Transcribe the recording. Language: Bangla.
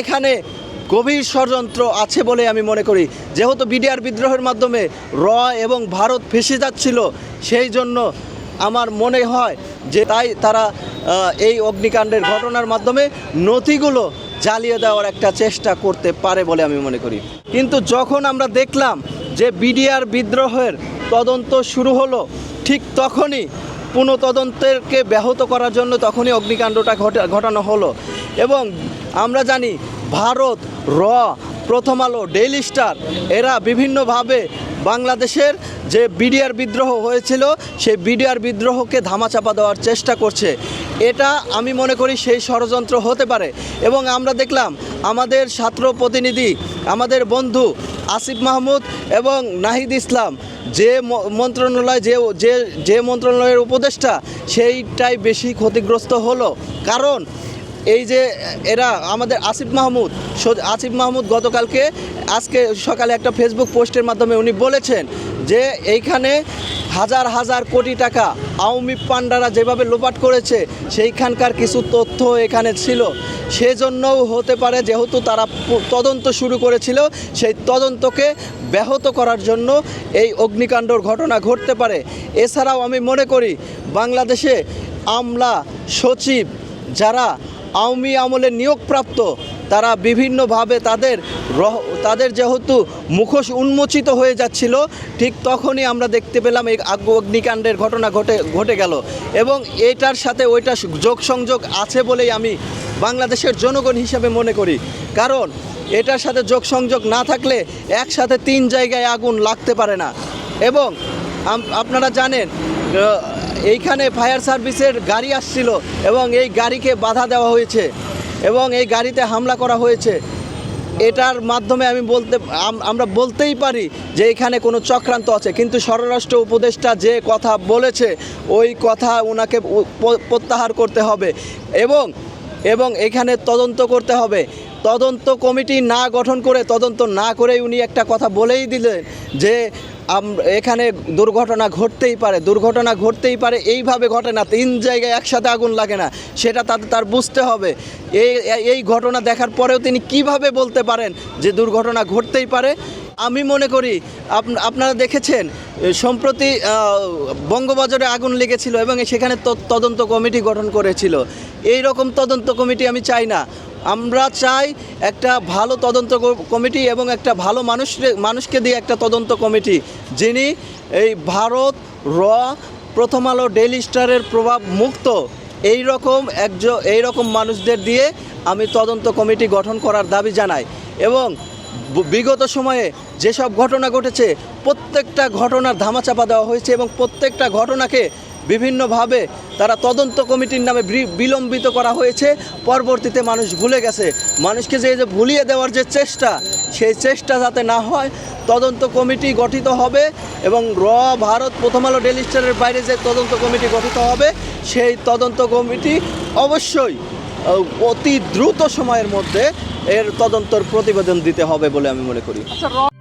এখানে গভীর ষড়যন্ত্র আছে বলে আমি মনে করি। যেহেতু বিডিআর বিদ্রোহের মাধ্যমে র এবং ভারত ফেসে যাচ্ছিল, সেই জন্য আমার মনে হয় যে তাই তারা এই অগ্নিকাণ্ডের ঘটনার মাধ্যমে নথিগুলো জ্বালিয়ে দেওয়ার একটা চেষ্টা করতে পারে বলে আমি মনে করি। কিন্তু যখন আমরা দেখলাম যে বিডিআর বিদ্রোহের তদন্ত শুরু হলো, ঠিক তখনই পুনঃতদন্তেরকে ব্যাহত করার জন্য তখনই অগ্নিকাণ্ডটা ঘটে- ঘটানো হলো। এবং আমরা জানি ভারত, র, প্রথম আলো, ডেইলি স্টার, এরা বিভিন্নভাবে বাংলাদেশের যে বিডিআর বিদ্রোহ হয়েছিল, সেই বিডিআর বিদ্রোহকে ধামাচাপা দেওয়ার চেষ্টা করছে। এটা আমি মনে করি সেই ষড়যন্ত্র হতে পারে। এবং আমরা দেখলাম আমাদের ছাত্র প্রতিনিধি, আমাদের বন্ধু আসিফ মাহমুদ এবং নাহিদ ইসলাম যে মন্ত্রণালয়, যে যে যে মন্ত্রণালয়ের উপদেষ্টা, সেইটাই বেশি ক্ষতিগ্রস্ত হলো। কারণ এই যে এরা আমাদের আসিফ মাহমুদ আসিফ মাহমুদ গতকালকে, আজকে সকালে একটা ফেসবুক পোস্টের মাধ্যমে উনি বলেছেন যে এইখানে হাজার হাজার কোটি টাকা আওয়ামী পান্ডারা যেভাবে লোপাট করেছে, সেইখানকার কিছু তথ্য এখানে ছিল। সেজন্যও হতে পারে যেহেতু তারা তদন্ত শুরু করেছিল, সেই তদন্তকে ব্যাহত করার জন্য এই অগ্নিকাণ্ডর ঘটনা ঘটতে পারে। এছাড়াও আমি মনে করি, বাংলাদেশে আমলা সচিব যারা আওয়ামী আমলে নিয়োগপ্রাপ্ত তারা বিভিন্নভাবে তাদের তাদের যেহেতু মুখোশ উন্মোচিত হয়ে যাচ্ছিল, ঠিক তখনই আমরা দেখতে পেলাম এই অগ্নিকাণ্ডের ঘটনা ঘটে ঘটে গেল। এবং এটার সাথে ওইটা যোগ সংযোগ আছে বলেই আমি বাংলাদেশের জনগণ হিসাবে মনে করি। কারণ এটার সাথে যোগ সংযোগ না থাকলে একসাথে তিন জায়গায় আগুন লাগতে পারে না। এবং আপনারা জানেন এইখানে ফায়ার সার্ভিসের গাড়ি আসছিল এবং এই গাড়িকে বাধা দেওয়া হয়েছে। এবং এই গাড়িতে হামলা করা হয়েছে। এটার মাধ্যমে আমি বলতে আমরা বলতেই পারি যে এখানে কোনো চক্রান্ত আছে। কিন্তু স্বরাষ্ট্র উপদেষ্টা যে কথা বলেছে, ওই কথা ওনাকে প্রত্যাহার করতে হবে এবং এবং এখানে তদন্ত করতে হবে। তদন্ত কমিটি না গঠন করে, তদন্ত না করেই উনি একটা কথা বলেই দিলেন যে এখানে দুর্ঘটনা ঘটতেই পারে, দুর্ঘটনা ঘটতেই পারে, এইভাবে ঘটে না, তিন জায়গায় একসাথে আগুন লাগে না, সেটা তাদের তার বুঝতে হবে। এই এই ঘটনা দেখার পরেও তিনি কীভাবে বলতে পারেন যে দুর্ঘটনা ঘটতেই পারে? আমি মনে করি, আপ- আপনারা দেখেছেন সম্প্রতি বঙ্গবাজারে আগুন লেগেছিল এবং সেখানে তদন্ত কমিটি গঠন করেছিল। এই রকম তদন্ত কমিটি আমি চাই না। আমরা চাই একটা ভালো তদন্ত কমিটি এবং একটা ভালো মানুষ মানুষকে দিয়ে একটা তদন্ত কমিটি, যিনি এই ভারত র প্রথম আলো ডেইলি স্টারের প্রভাব মুক্ত, এই রকম একজন এই রকম মানুষদের দিয়ে আমি তদন্ত কমিটি গঠন করার দাবি জানাই। এবং বিগত সময়ে যেসব ঘটনা ঘটেছে, প্রত্যেকটা ঘটনার ধামাচাপা দেওয়া হয়েছে এবং প্রত্যেকটা ঘটনাকে বিভিন্নভাবে তারা তদন্ত কমিটির নামে বিলম্বিত করা হয়েছে। পরবর্তীতে মানুষ ভুলে গেছে। মানুষকে যে যে ভুলিয়ে দেওয়ার যে চেষ্টা, সেই চেষ্টা যাতে না হয়, তদন্ত কমিটি গঠিত হবে এবং র ভারত প্রথম আলো ডেলি স্টারের বাইরে যে তদন্ত কমিটি গঠিত হবে, সেই তদন্ত কমিটি অবশ্যই অতি দ্রুত সময়ের মধ্যে এর তদন্তর প্রতিবেদন দিতে হবে বলে আমি মনে করি। আচ্ছা